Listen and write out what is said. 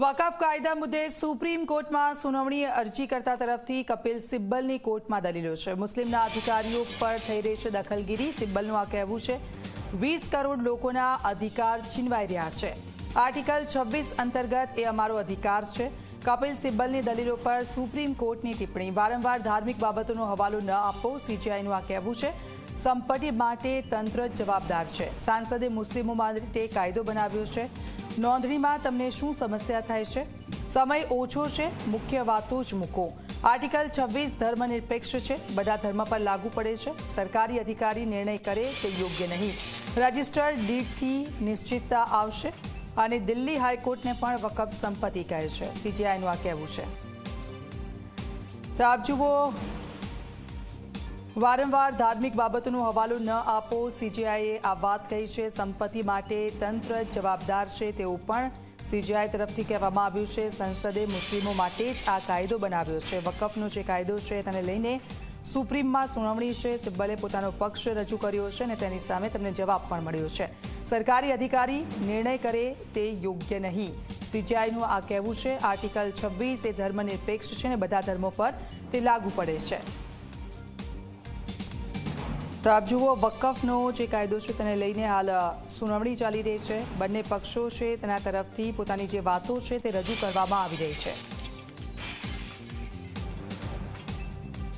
વકફ કાયદા મુદ્દે સુપ્રીમ કોર્ટમાં સુનાવણી અરજી કરતા તરફથી કપિલ સિબ્બલની કોર્ટમાં દલીલો છે. મુસ્લિમના અધિકારીઓ પર થઈ રહી છે દખલગીરી. સિબ્બલનું આ કહેવું છે, વીસ કરોડ લોકોના અધિકાર છીનવાઈ રહ્યા છે. આર્ટિકલ છવ્વીસ અંતર્ગત એ અમારો અધિકાર છે. કપિલ સિબ્બલની દલીલો પર સુપ્રીમ કોર્ટની ટિપ્પણી. વારંવાર ધાર્મિક બાબતોનો હવાલો ન આપો, સીજીઆઈનું આ કહેવું છે. સંપત્તિ માટે તંત્ર જવાબદાર છે. સાંસદે મુસ્લિમો માટે કાયદો બનાવ્યો છે. નોંધણીમાં તમને શું સમસ્યા થાય છે? સમય ઓછો છે, મુખ્ય વાતો જ મૂકો. આર્ટિકલ છવ્વીસ ધર્મનિરપેક્ષ છે, બધા ધર્મ પર લાગુ પડે છે. સરકારી અધિકારી નિર્ણય કરે તે યોગ્ય નહીં. રજિસ્ટર ડીડથી નિશ્ચિતતા આવશે અને દિલ્હી હાઈકોર્ટને પણ વકફ સંપત્તિ કહે છે. સીજીઆઈનું આ કહેવું છે. તો આપ જુઓ વારંવાર ધાર્મિક બાબતોનો હવાલો ન આપો સીજીઆઈએ આ વાત કહી છે. સંપત્તિ માટે તંત્ર જવાબદાર છે તેવું પણ સીજીઆઈ તરફથી કહેવામાં આવ્યું છે. સંસદે મુસ્લિમો માટે જ આ કાયદો બનાવ્યો છે. વકફનો જે કાયદો છે તેને લઈને સુપ્રીમમાં સુનાવણી છે. સિબ્બલે પોતાનો પક્ષ રજૂ કર્યો છે અને તેની સામે તેમને જવાબ પણ મળ્યો છે. સરકારી અધિકારી નિર્ણય કરે તે યોગ્ય નહીં. સીજીઆઈનું આ કહેવું છે. આર્ટિકલ છવ્વીસ એ ધર્મનિરપેક્ષ છે અને બધા ધર્મો પર તે લાગુ પડે છે. તો આપ જુઓ, વકફનો જે કાયદો છે તેને લઈને હાલ સુનાવણી ચાલી રહી છે. બંને પક્ષો છે તેના તરફથી પોતાની જે વાતો છે તે રજૂ કરવામાં આવી રહી છે.